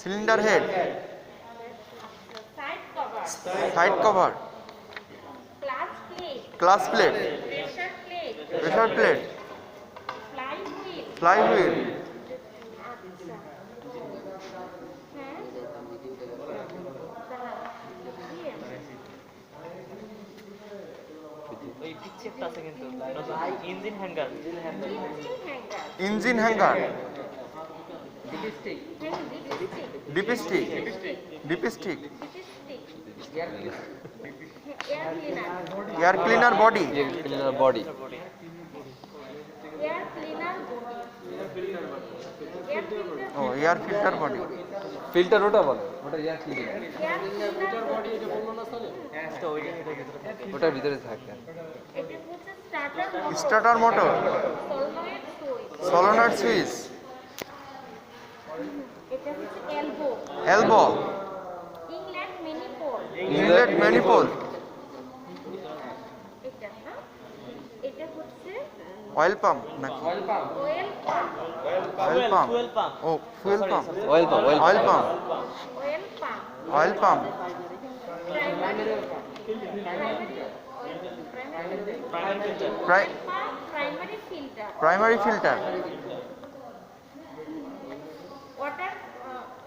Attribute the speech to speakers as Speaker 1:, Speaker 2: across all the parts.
Speaker 1: Cylinder head
Speaker 2: side cover
Speaker 1: side
Speaker 2: plate
Speaker 1: class plate
Speaker 2: pressure plate flywheel
Speaker 3: engine hanger.
Speaker 2: Engine hanger
Speaker 1: engine hanger
Speaker 2: হ্যাঁ lipstick
Speaker 1: dipstick dipstick
Speaker 2: air cleaner
Speaker 1: body
Speaker 4: cleaner body
Speaker 2: air cleaner air
Speaker 1: ও air filter body
Speaker 4: filter ওটা বলে ওটা air cleaner
Speaker 2: cleaner body
Speaker 3: তো ওইটা এটার ভিতরে থাকে।
Speaker 4: ওটার ভিতরে থাকে।
Speaker 2: স্টার্টার মোটর সলোনয়েড সুইচ এটা হচ্ছে elbow
Speaker 1: elbow
Speaker 2: England pole
Speaker 1: inlet manifold
Speaker 2: এটা না এটা হচ্ছে
Speaker 1: অয়েল পাম্প নাকি?
Speaker 2: Oil pump
Speaker 1: oil pump
Speaker 3: fuel pump
Speaker 1: ও fuel pump
Speaker 4: oil pump oil
Speaker 1: oil pump
Speaker 2: oil pump
Speaker 1: oil pump
Speaker 2: primary
Speaker 3: primary filter
Speaker 1: pri
Speaker 2: primary filter
Speaker 1: primary filter
Speaker 2: water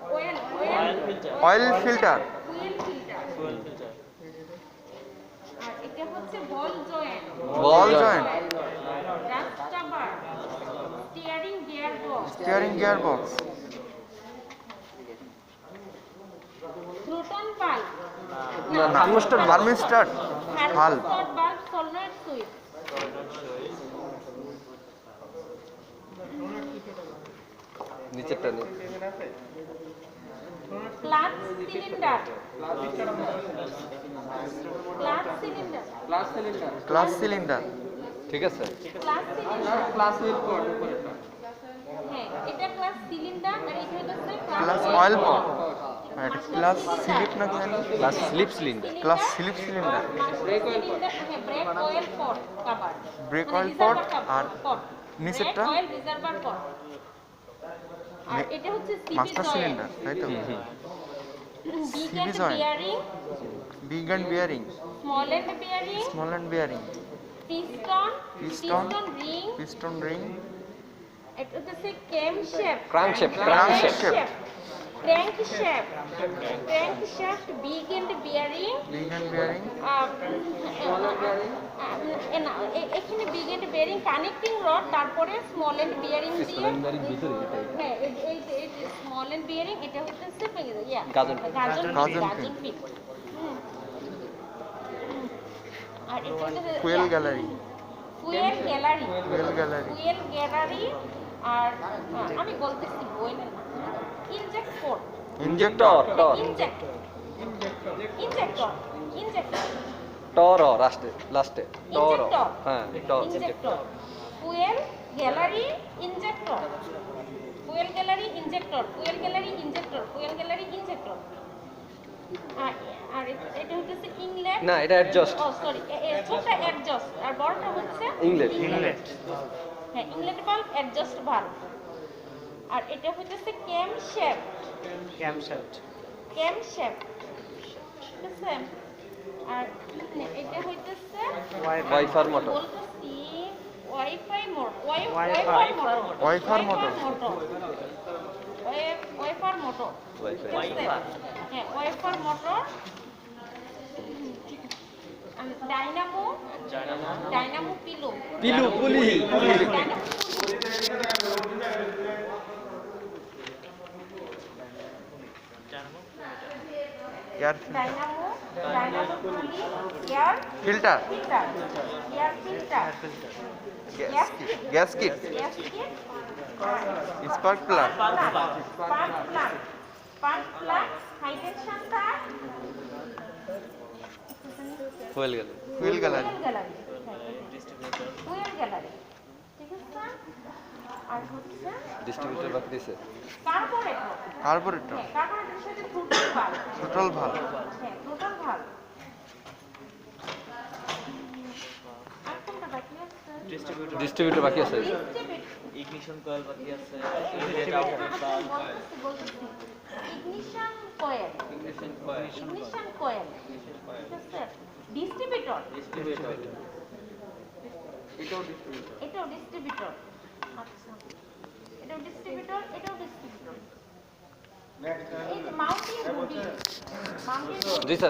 Speaker 2: oil
Speaker 3: oil
Speaker 2: oil
Speaker 3: filter
Speaker 1: oil filter
Speaker 2: fuel filter
Speaker 3: fuel filter
Speaker 2: আর এটা filter ball joint.
Speaker 1: Ball joint.
Speaker 2: Dust steering gear box
Speaker 1: steering gear box না না। Thermistor হাল
Speaker 4: নিচেরটা নেই
Speaker 2: clutch cylinder clutch cylinder
Speaker 1: class cylinder
Speaker 4: ঠিক আছে।
Speaker 2: Class cylinder class হ্যাঁ এটা ক্লাস সিলিন্ডার আর এটা হচ্ছে
Speaker 1: class oil pump class slip না কি
Speaker 4: plus slip cylinder
Speaker 1: class slip cylinder
Speaker 2: brake oil pot cover
Speaker 1: Brake oil pot আর নিচেরটা?
Speaker 2: অয়েল রিজার্ভার পট আর এটা হচ্ছে সিবি
Speaker 1: মাস্টার সিলিন্ডার তাই তো?
Speaker 2: Big end. Bearing
Speaker 1: big and bearing
Speaker 2: small end bearing
Speaker 1: small bearing
Speaker 2: piston piston ring
Speaker 1: piston ring
Speaker 2: এটা হচ্ছে cam shape
Speaker 4: Crankshaft,
Speaker 1: crankshaft.
Speaker 2: Crankshaft crankshaft big end bearing
Speaker 1: big and bearing
Speaker 2: এখানে big end bearing connecting rod তারপরে small end bearing দিয়ে হ্যাঁ এই small end bearing এটা হচ্ছে ইয়া
Speaker 4: gudgeon
Speaker 2: gudgeon
Speaker 1: gudgeon
Speaker 2: Gajan আর এটা হচ্ছে
Speaker 1: fuel gallery
Speaker 2: fuel gallery
Speaker 1: fuel gallery
Speaker 2: fuel gallery আর আমি বলতেছি বই না inject port
Speaker 1: injector
Speaker 4: tor
Speaker 2: inject injector injector
Speaker 4: tor লাস্টে লাস্টে টর হ্যাঁ tor
Speaker 2: injector fuel gallery injector fuel gallery injector fuel gallery injector fuel gallery injector আর এটা হচ্ছে ইংল্যান্ড?
Speaker 4: না এটা অ্যাডজাস্ট
Speaker 2: ও সরি ছোটটা অ্যাডজাস্ট আর বড়টা হচ্ছে?
Speaker 4: ইংল্যান্ড।
Speaker 1: ইংলেট
Speaker 2: হ্যাঁ ইংল্যান্ড বাল্ব অ্যাডজাস্ট বাল্ব আর এটা হচ্ছে ক্যাম শেপ
Speaker 3: ক্যামশাফট
Speaker 2: ক্যাম শেপ ঠিক আছে? আর এটা হইতেছে
Speaker 4: ওয়াইফার মোটর
Speaker 2: বলতেছি wifi
Speaker 3: Wi-Fi
Speaker 2: wifi motor
Speaker 1: Wi-Fi motor.
Speaker 2: Wiper motor
Speaker 4: wifi
Speaker 2: হ্যাঁ wiper motor dynamo dynamo pillow
Speaker 4: পিলু pulley
Speaker 2: dynamo
Speaker 1: filter
Speaker 2: filter
Speaker 1: gas kit spark plug
Speaker 2: spark plug spark plug high tension তার
Speaker 4: fuel
Speaker 1: gallery
Speaker 2: fuel gallery fuel gallery ঠিক আছে আর হচ্ছে
Speaker 4: distributor বাকি দিছে।
Speaker 2: Carburettor
Speaker 1: carburettor
Speaker 2: হ্যাঁ সাথে ফ্রুটাল বাল্ব
Speaker 1: টোটাল ভালো
Speaker 3: ডিস্ট্রিবিউটর
Speaker 4: ডিস্ট্রিবিউটর বাকি আছে।
Speaker 2: ডিস্ট্রিবিউটর
Speaker 3: ইগনিশন কয়েল বাকি আছে।
Speaker 2: Ignition coil,
Speaker 3: ignition coil
Speaker 2: ignition coil, ঠিক আছে? এটাও distributor। আচ্ছা। এটাও distributor, এটাও distributor। এই যে